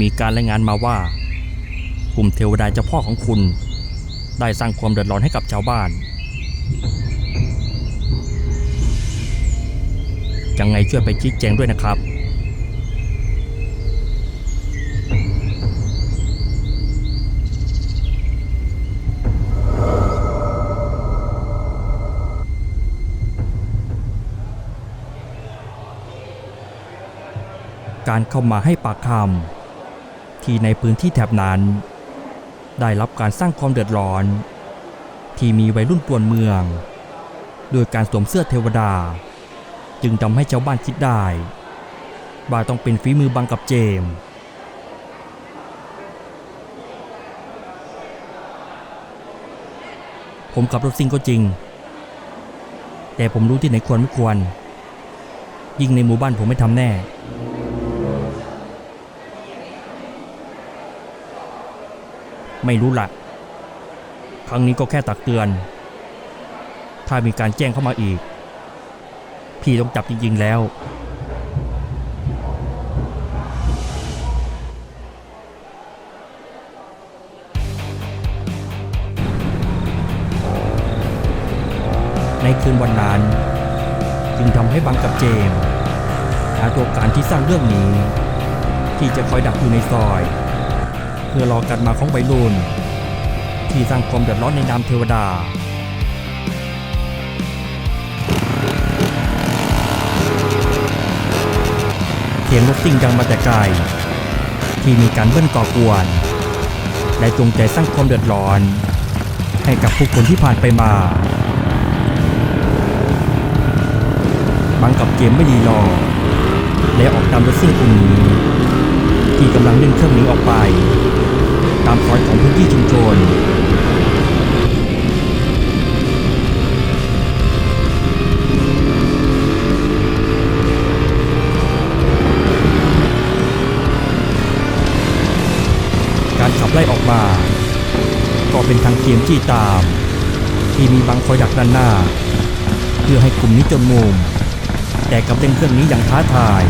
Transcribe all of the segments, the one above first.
มีการรายงานมาว่า กลุ่มเทวดาเจ้าพ่อของคุณ ได้สร้างความเดือดร้อนให้กับชาวบ้าน ยังไงช่วยไปชี้แจงด้วยนะครับ การเข้ามาให้ปากคำ ที่ในพื้นที่แถบนั้น ได้รับการสร้างความเดือดร้อน ที่มีวัยรุ่นป่วนเมือง โดยการสวมเสื้อเทวดา จึงทำให้ชาวบ้านคิดได้ว่าต้องเป็นฝีมือบังกับเจมผมขับรถซิ่งก็จริง แต่ผมรู้ที่ไหนควรไม่ควร ยิ่งในหมู่บ้านผมไม่ทำแน่ ไม่รู้ละครั้งนี้ก็แค่ตักเตือน ถ้ามีการแจ้งเข้ามาอีก พี่ต้องจับจริงๆแล้ว ในคืนวันนั้น จึงทำให้บังกับเจมส์หาตัวการที่สร้างเรื่องนี้ ที่จะคอยดักอยู่ในซอย เพื่อรอกันมาของวัยรุ่น ที่สร้างความเดือดร้อนในนามเทวดาเสียงรถซิ่งดังมาแต่ไกลที่มีการเบิ้ลก่อกวน และจงใจสร้างความเดือดร้อน ให้กับผู้คนที่ผ่านไปมาบังกับเกมไม่ดีรอ และออกตามรถซิ่งคนนี้ที่กำลังเล่นเครื่องหนีออกไปามซอยของพื้นที่ชุมชนการขับไล่ออกมา ก็เป็นทางเกมจี้ตาม ที่มีบางคอยดักด้านหน้า เพื่อให้กลุ่มนี้จนมุม แต่กับเล่นเครื่องนี้อย่างท้าทาย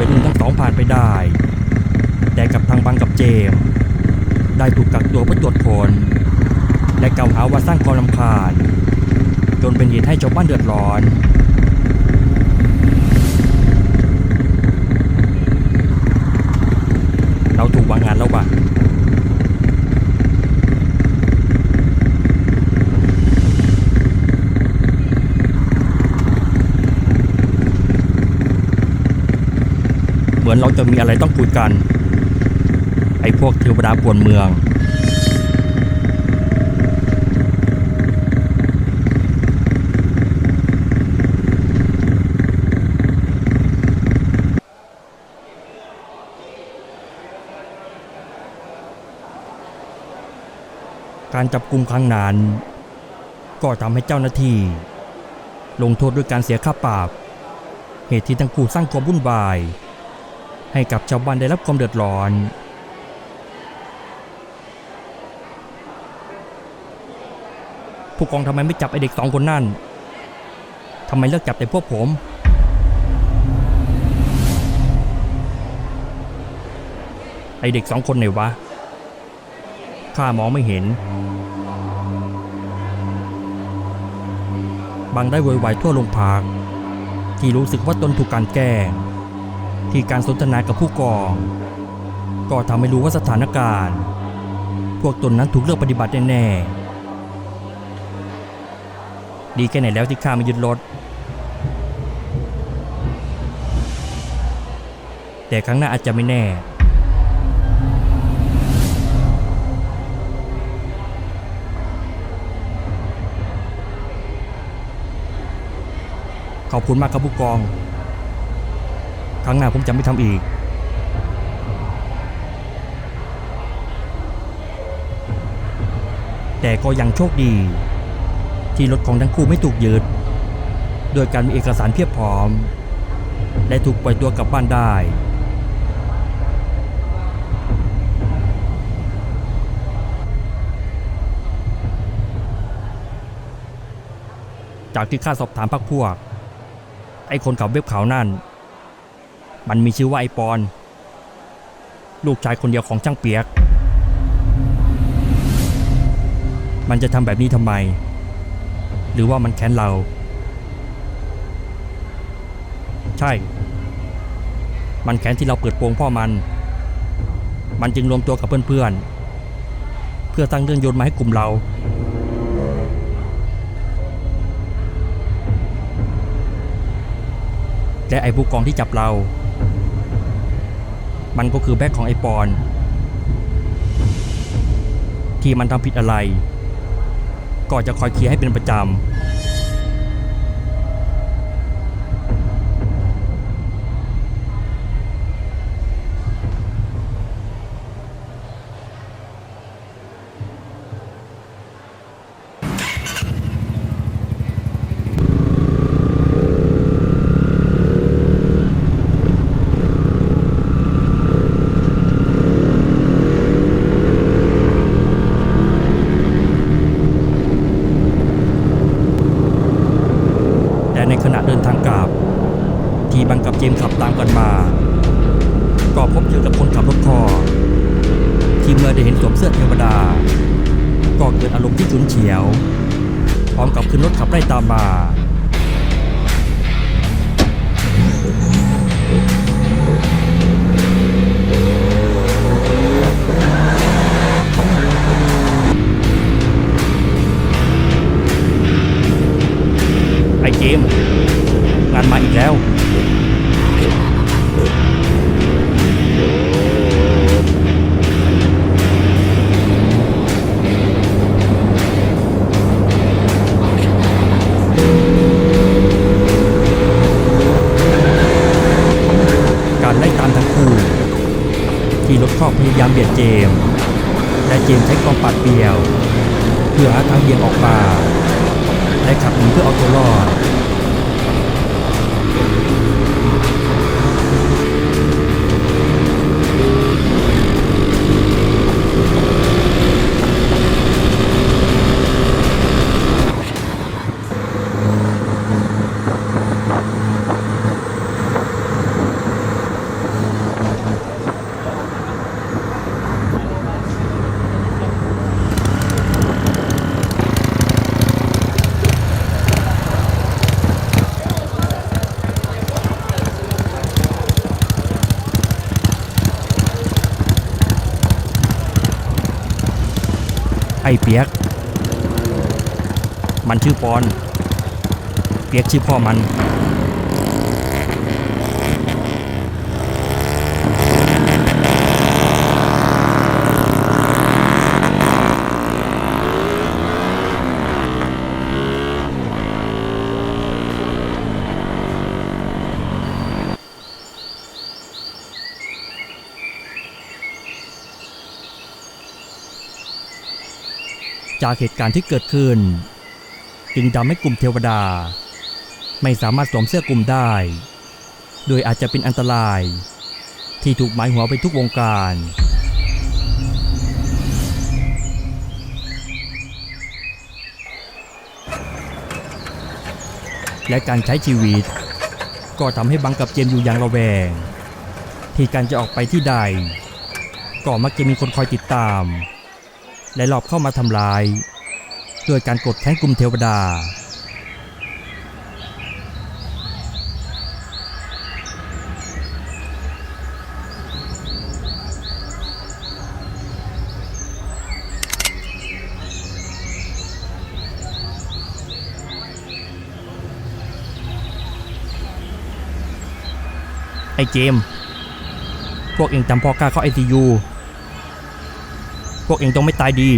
วัยรุ่นทั้งสองผ่านไปได้ แต่กับทางบังกับเจมส์ได้ถูกกักตัวเพื่อตรวจคนและกล่าวหาว่าสร้างความลำคาญ จนเป็นเหตุให้ชาวบ้านเดือดร้อนเราถูกวางงานแล้วว่ะ มือนเราจะมีอะไรต้องคุยกัน ไอ้พวกเทวดาปวนเมือง การจับกลุ่มครั้งนั้น ก็ทำให้เจ้าหน้าที่ ลงโทษด้วยการเสียค่าปรับ เหตุที่ทั้งคู่สร้างความวุ่นวาย ให้กับชาวบ้านได้รับความเดือดร้อนผู้กองทำไมไม่จับไอเด็กสองคนนั่นทำไมเลือกจับแต่พวกผม ไอเด็กสองคนไหนวะ ข้ามองไม่เห็น บางได้โวยวายทั่วโรงพักที่รู้สึกว่าตนถูกกลันแกล้ง ที่การสนทนากับผู้กอง ก็ทำให้รู้ว่าสถานการณ์ พวกตนนั้นถูกเลือกปฏิบัติแน่ๆดีแค่ไหนแล้วที่ข้าไม่ยึดรถ แต่ครั้งหน้าอาจจะไม่แน่ขอบคุณมากครับผู้กอง ครั้งหน้าผมจะไม่ทำอีก แต่ก็ยังโชคดี ที่รถของทั้งคู่ไม่ถูกยึด โดยการมีเอกสารเพียบพร้อม และถูกปล่อยตัวกลับบ้านได้จากที่ข้าสอบถามพักพวก ไอ้คนขับเว็บขาวนั่น มันมีชื่อว่าไอปอน ลูกชายคนเดียวของช่างเปียก มันจะทำแบบนี้ทำไม หรือว่ามันแค้นเรา ใช่ มันแค้นที่เราเปิดโปงพ่อมัน มันจึงรวมตัวกับเพื่อนๆ เพื่อตั้งเรื่องโยนมาให้กลุ่มเราและไอ้ผู้กองที่จับเรา มันก็คือแบ็คของไอปอน ที่มันทำผิดอะไร ก็จะคอยเคลียร์ให้เป็นประจำ แต่ในขณะเดินทางกลับ ที่บังกับเจมขับตามกันมา ก็พบเจอกับคนขับรถคอ ที่เมื่อได้เห็นสวมเสื้อเทวดา ก็เกิดอารมณ์ที่ฉุนเฉียว พร้อมกับขึ้นรถขับไล่ตามมาไอ้เจมงานมาอีกแล้ว เบียดเจม และเจมใช้กองปัดเปรียว เพื่อหาทางเบี่ยงออกมาและขับหนีเพื่อเอาตัวรอด เปียก มันชื่อปอน เปียกชื่อพ่อมัน จากเหตุการณ์ที่เกิดขึ้น จึงทำให้กลุ่มเทวดา ไม่สามารถสวมเสื้อกลุ่มได้ โดยอาจจะเป็นอันตราย ที่ถูกหมายหัวไปทุกวงการ และการใช้ชีวิต ก็ทำให้บังกับเจมอยู่อย่างระแวง ที่การจะออกไปที่ใด ก็มักจะมีคนคอยติดตาม และหลอบเข้ามาทำร้ายด้วยการกดแค้นกลุ่มเทวดา ไอ้เจม พวกเองจำพ่อกล้าเข้าไอซียู พวกเองต้องไม่ตายดี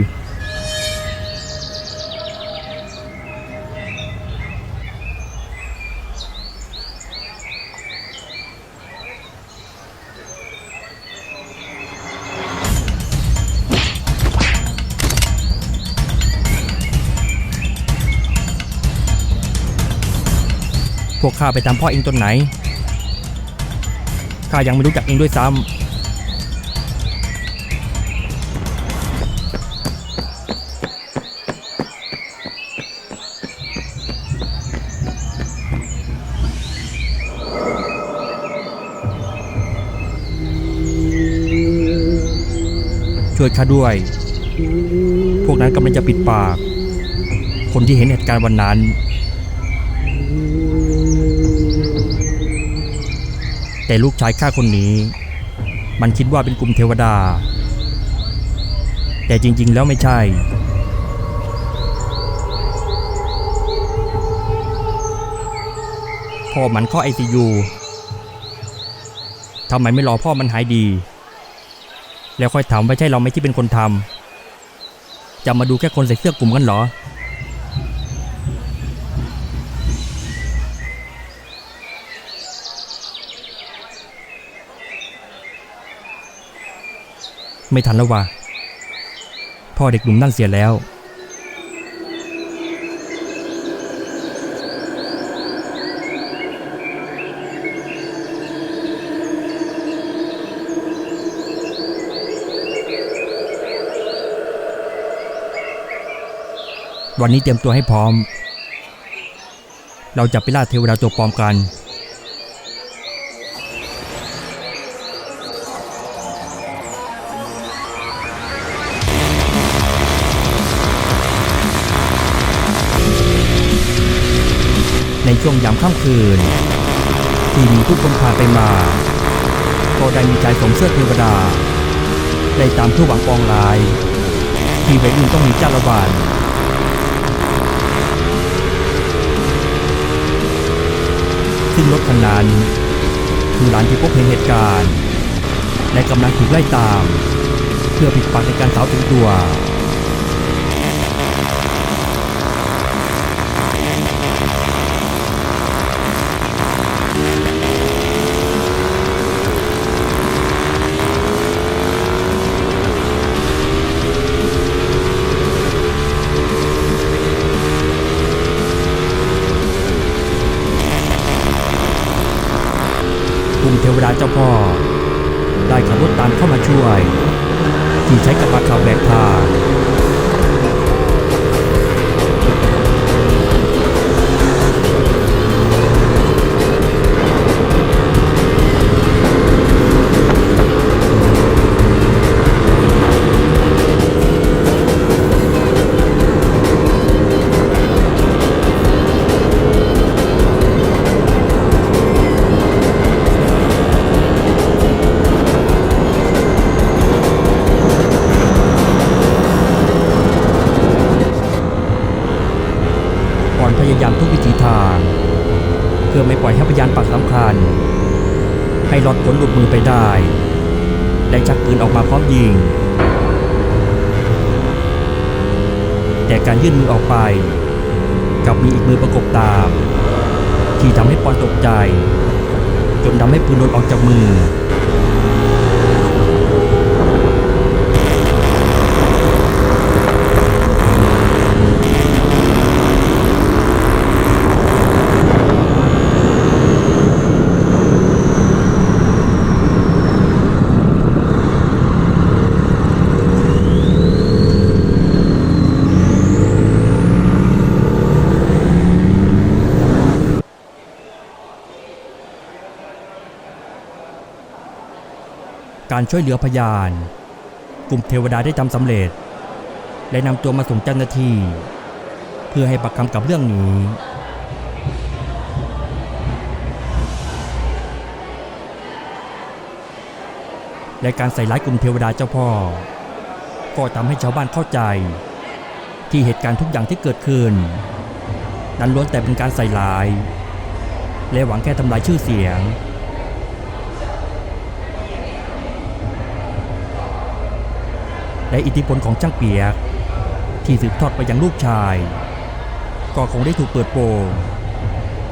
พวกข้าไปตามพ่อเองตนไหน ข้ายังไม่รู้จักเองด้วยซ้ำ ช่วยข้าด้วย พวกนั้นกำลังจะปิดปาก คนที่เห็นเหตุการณ์วันนั้น แต่ลูกชายข้าคนนี้ มันคิดว่าเป็นกลุ่มเทวดา แต่จริง ๆ แล้วไม่ใช่พ่อมันเข้าไอซียูทำไมไม่รอพ่อมันหายดี แล้วค่อยถามว่ใช่เราไหมที่เป็นคนทำจะมาดูแค่คนใส่เสื้อกลุ่มกันเหรอ ไม่ทันแล้วว่ะพ่อเด็กหนุ่มนั่นเสียแล้ว วันนี้เตรียมตัวให้พร้อม เราจะไปล่าเทวดาตัวปลอมกัน ในช่วงยามค่ำคืน ที่มีทุกคนผ่าไปมาก็ได้มีชายสวมเสื้อเทวดา ได้ตามเพื่อหวังปองลาย ที่วัยรุ่นต้องมีเจ้าละบาน ซึ่งรถคันนั้นคือหลานที่พบเห็นเหตุการณ์ และกำลังถูกไล่ตาม เพื่อปิดปากในการสาวถึงตัว ดาเจ้าพ่อ ได้ขับรถตามเข้ามาช่วย ที่ใช้กระบะขับแบกทาง ยายามทุกวิถีทาง เพื่อไม่ปล่อยให้พยานปากสำคัญ ให้รอดพ้นหลุดมือไปได้และชักปืนออกมาพร้อมยิง แต่การยื่นมือออกไปกลับมีอีกมือประกบตาม ที่ทำให้ปอนตกใจ จนทำให้ปืนหล่นออกจากมือ การช่วยเหลือพยาน กลุ่มเทวดาได้ทำสำเร็จ และนำตัวมาส่งเจ้าหน้าที่ เพื่อให้ปากคำกับเรื่องนี้ และการใส่ร้ายกลุ่มเทวดาเจ้าพ่อ ก็ทำให้ชาวบ้านเข้าใจ ที่เหตุการณ์ทุกอย่างที่เกิดขึ้น นั้นล้วนแต่เป็นการใส่ร้าย และหวังแค่ทำลายชื่อเสียง และอิทธิพลของช่างเปียก ที่สืบทอดไปยังลูกชาย ก็คงได้ถูกเปิดโปง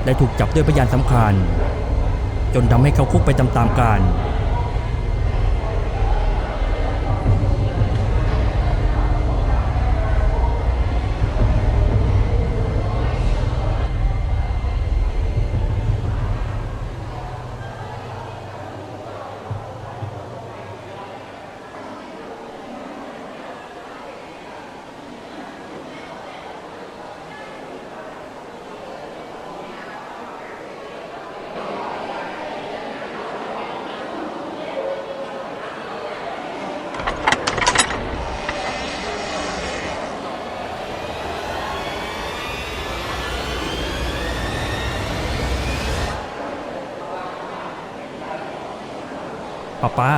และถูกจับด้วยพยานสำคัญ จนทำให้เขาคุกไปตามๆกัน ป้าป้า